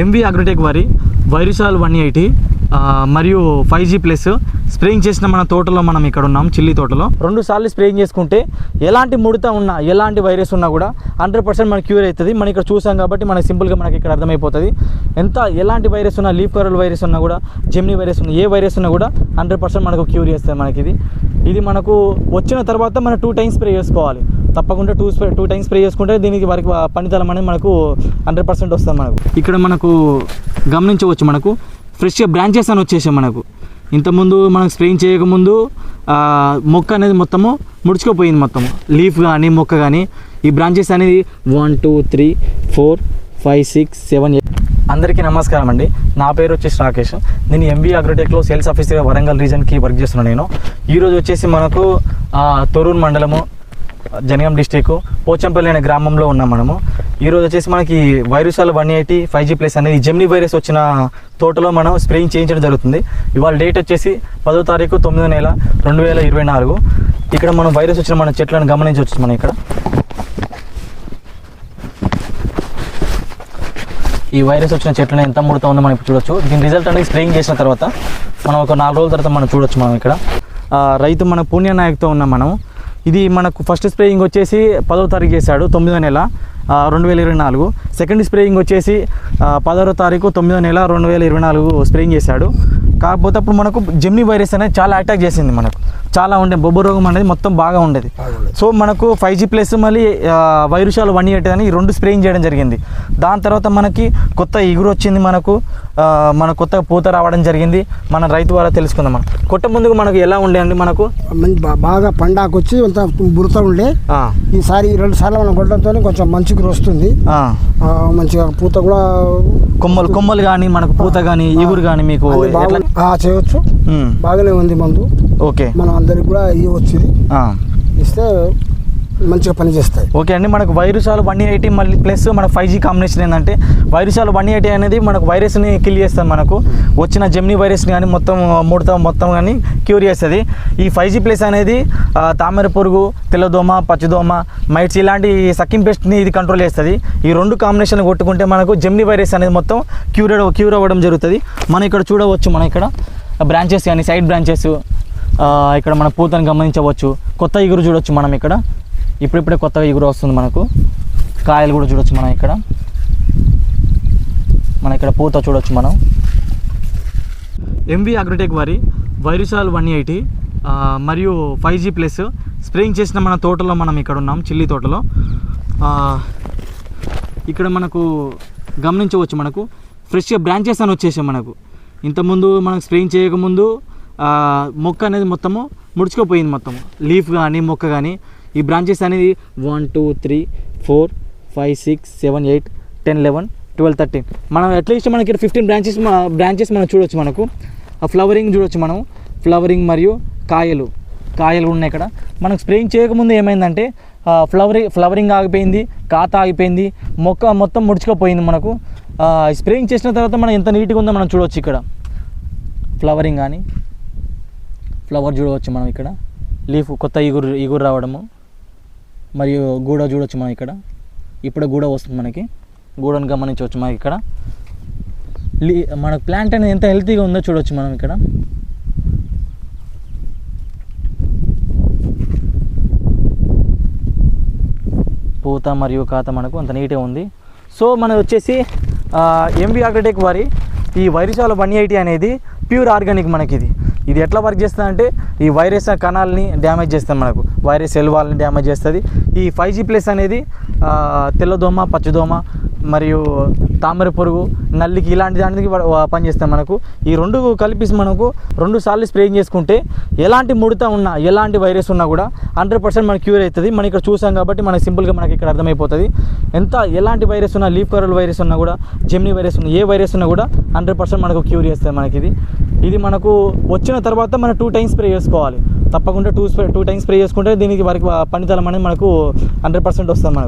MV Agrotech వారి వైరుసాల్ one eighty మరియు five G plus spraying చేసిన మన తోటలో మనం ఇక్కడ ఉన్నాం చిల్లి తోటలో. రెండు సార్లు స్ప్రేయింగ్ చేసుకుంటే ఎలాంటి ముడత ఉన్నా ఎలాంటి వైరస్ ఉన్నా కూడా హండ్రెడ్ పర్సెంట్ మనకి క్యూర్ అవుతుంది. మనం ఇక్కడ చూసాం కాబట్టి మనకి సింపుల్గా మనకి ఇక్కడ అర్థమైపోతుంది. ఎంత ఎలాంటి వైరస్ ఉన్నా లీఫ్ కరల్ వైరస్ ఉన్నా కూడా జెమినీ వైరస్ ఉన్నా ఏ వైరస్ ఉన్నా కూడా హండ్రెడ్ పర్సెంట్ మనకు క్యూర్ చేస్తుంది మనకి ఇది. ఇది మనకు వచ్చిన తర్వాత మనం టూ టైమ్స్ స్ప్రే చేసుకోవాలి. తప్పకుండా two spray two times spray చేసుకుంటే దీనికి వరకు పనితలం అనేది మనకు హండ్రెడ్ పర్సెంట్ వస్తుంది మనకు. ఇక్కడ మనకు గమనించవచ్చు మనకు ఫ్రెష్గా బ్రాంచెస్ అని వచ్చేసాయి మనకు. ఇంతకుముందు మనకు స్ప్రేయింగ్ చేయకముందు మొక్క అనేది మొత్తము ముడుచుకుపోయింది మొత్తము. లీఫ్ కానీ మొక్క కానీ ఈ బ్రాంచెస్ అనేది one two three four five six seven eight అందరికీ నమస్కారం అండి. నా పేరు వచ్చేసి రాకేష్. నేను ఎంబీ అగ్రోటెక్లో సేల్స్ ఆఫీసర్గా వరంగల్ రీజన్కి వర్క్ చేస్తున్నాను నేను. ఈరోజు వచ్చేసి మనకు తొరూరు మండలము జనగాం డిస్టిక్ పోచంపల్లి అనే గ్రామంలో ఉన్నాం మనము. ఈరోజు వచ్చేసి మనకి Virusal one eighty five G plus అనేది జెమినీ వైరస్ వచ్చిన తోటలో మనం స్ప్రేయింగ్ చేయించడం జరుగుతుంది. ఇవాళ డేట్ వచ్చేసి పదో తారీఖు తొమ్మిదో నెల రెండు వేల ఇరవై నాలుగు. ఇక్కడ మనం వైరస్ వచ్చిన మన చెట్లను గమనించవచ్చు మనం ఇక్కడ. ఈ వైరస్ వచ్చిన చెట్లను ఎంత ముడతా ఉందో మనం ఇప్పుడు చూడొచ్చు. దీని రిజల్ట్ అనేది స్ప్రేయింగ్ చేసిన తర్వాత మనం ఒక నాలుగు రోజుల తర్వాత మనం చూడొచ్చు మనం ఇక్కడ. రైతు మన పుణ్య నాయక్తో ఉన్నాం మనం ఇది మనకు ఫస్ట్ స్ప్రేయింగ్ వచ్చేసి పదో తారీఖు చేశాడు తొమ్మిదో నెల రెండు వేల ఇరవై నాలుగు. సెకండ్ స్ప్రేయింగ్ వచ్చేసి పదహారో తారీఖు తొమ్మిదో నెల రెండు వేల ఇరవై నాలుగు స్ప్రేయింగ్ చేశాడు. కాకపోతే అప్పుడు మనకు జెమ్నీ వైరస్ అనేది చాలా అటాక్ చేసింది మనకు. చాలా ఉండే బొబ్బు రోగం అనేది మొత్తం బాగా ఉండేది. సో మనకు ఫైవ్ జీ ప్లస్ మళ్ళీ వైరుషాలు వన్ ఎయిట్ అని రెండు స్ప్రేయింగ్ చేయడం జరిగింది. దాని తర్వాత మనకి కొత్త ఇగురు వచ్చింది మనకు. మన కొత్త పూత రావడం జరిగింది. మన రైతు ద్వారా తెలుసుకుందాం మనం కొట్ట ముందుకు మనకు ఎలా ఉండే అండి మనకు? బాగా పండాకు వచ్చి అంత బురత ఉండే. ఈసారి రెండు సార్లు మనం కొట్టడంతో కొంచెం మంచి గ్రోత్ వస్తుంది. మంచిగా పూత కూడా కొమ్మలు కొమ్మలు కానీ మనకు పూత కానీ ఇగురు కానీ మీకు చేయొచ్చు. ఉమ్, బాగానే ఉంది మందు. ఓకే. మనం అందరికి కూడా ఇవ్వచ్చు. ఇస్తే మంచిగా పనిచేస్తాయి. ఓకే అండి మనకు వైరసాలు వన్ ఎయిటీ మళ్ళీ ప్లస్ మన ఫైవ్ జీ కాంబినేషన్ ఏంటంటే వైరసాలు వన్ ఎయిటీ అనేది మనకు వైరస్ని కిల్ చేస్తుంది మనకు. వచ్చిన జెమ్ని వైరస్ని కానీ మొత్తం ముడత మొత్తం కానీ క్యూర్ చేస్తుంది. ఈ ఫైవ్ జీ ప్లస్ అనేది తామర పురుగు తెల్లదోమ పచ్చదోమ మైట్స్ ఇలాంటి సక్కింగ్ పెస్ట్ని ఇది కంట్రోల్ చేస్తుంది. ఈ రెండు కాంబినేషన్ కొట్టుకుంటే మనకు జెమ్ని వైరస్ అనేది మొత్తం క్యూర్ క్యూర్ అవ్వడం జరుగుతుంది. మనం ఇక్కడ చూడవచ్చు మనం ఇక్కడ బ్రాంచెస్ కానీ సైడ్ బ్రాంచెస్ ఇక్కడ మన పూతను గమనించవచ్చు. కొత్త ఇగురు చూడొచ్చు మనం ఇక్కడ. ఇప్పుడిప్పుడే కొత్తగా ఇగురు వస్తుంది మనకు. కాయలు కూడా చూడొచ్చు మనం ఇక్కడ. మన ఇక్కడ పూత చూడొచ్చు మనం. ఎంవి అగ్రోటెక్ వారి వైరుసాల్ వన్ ఎయిటీ మరియు ఫైవ్ జీ ప్లస్ స్ప్రేయింగ్ చేసిన మన తోటలో మనం ఇక్కడ ఉన్నాం చిల్లి తోటలో. ఇక్కడ మనకు గమనించవచ్చు మనకు. ఫ్రెష్గా బ్రాంచెస్ అని వచ్చేసాయి మనకు. ఇంతకుముందు మనకు స్ప్రేయింగ్ చేయకముందు మొక్క అనేది మొత్తము ముడుచుకుపోయింది మొత్తము. లీఫ్ కానీ మొక్క కానీ ఈ బ్రాంచెస్ అనేది one two three four five six seven eight ten eleven twelve thirteen. మనం అట్లీస్ట్ మనకి ఇక్కడ ఫిఫ్టీన్ బ్రాంచెస్ బ్రాంచెస్ మనం చూడొచ్చు మనకు. ఆ ఫ్లవరింగ్ చూడొచ్చు మనం. ఫ్లవరింగ్ మరియు కాయలు. కాయలు ఉన్నాయి ఇక్కడ. మనకు స్ప్రేయింగ్ చేయకముందు ఏమైందంటే ఫ్లవరింగ్ ఫ్లవరింగ్ ఆగిపోయింది కాత ఆగిపోయింది మొక్క మొత్తం ముడుచుకుపోయింది మనకు. స్ప్రేయింగ్ చేసిన తర్వాత మనం ఎంత నీట్గా ఉందో మనం చూడవచ్చు ఇక్కడ. ఫ్లవరింగ్ కానీ ఫ్లవర్ చూడవచ్చు మనం ఇక్కడ. లీఫ్ కొత్త ఇగురు ఇగురు రావడము. మరియు గూడ చూడవచ్చు మనం ఇక్కడ? ఇప్పుడు గూడ వస్తుంది మనకి. గూడను గమనించవచ్చు మనకి ఇక్కడ? లీ మన ప్లాంట్ అనేది ఎంత హెల్తీగా ఉందో చూడవచ్చు మనం ఇక్కడ. పూత మరియు కాత మనకు అంత నీట్గా ఉంది. సో మనది వచ్చేసి ఎంబీ అగ్రటెక్ వారి ఈ వైరసాల వన్ ఎయిటీ అనేది ప్యూర్ ఆర్గానిక్ మనకి ఇది ఇది ఎట్లా వర్క్ చేస్తుంది అంటే ఈ వైరస్ కణాలని డ్యామేజ్ చేస్తుంది మనకు. వైరస్ సెల్వాల్ని డ్యామేజ్ చేస్తుంది. ఈ ఫైవ్ జీ ప్లస్ అనేది తెల్లదోమ పచ్చదోమ మరియు తామర పురుగు నల్లికి ఇలాంటి దానికి వ- పనిచేస్తాయి మనకు. ఈ రెండు కలిపి మనకు రెండు సార్లు స్ప్రేయింగ్ చేసుకుంటే ఎలాంటి ముడత ఉన్నా ఎలాంటి వైరస్ ఉన్నా కూడా హండ్రెడ్ పర్సెంట్ మనకి క్యూర్ అవుతుంది. మనం ఇక్కడ చూసాం కాబట్టి మనకి సింపుల్గా మనకి ఇక్కడ అర్థమైపోతుంది. ఎంత ఎలాంటి వైరస్ ఉన్నా లీఫ్ కరల్ వైరస్ ఉన్నా కూడా జెమినీ వైరస్ ఉన్నా ఏ వైరస్ ఉన్నా కూడా హండ్రెడ్ పర్సెంట్ మనకు క్యూర్ చేస్తుంది మనకి ఇది ఇది మనకు వచ్చిన తర్వాత మనం టూ టైమ్స్ స్ప్రే చేసుకోవాలి. తప్పకుండా two spray two times spray చేసుకుంటే దీనికి వరకు పనితనం అనేది మనకు హండ్రెడ్ పర్సెంట్ వస్తుంది మనకు.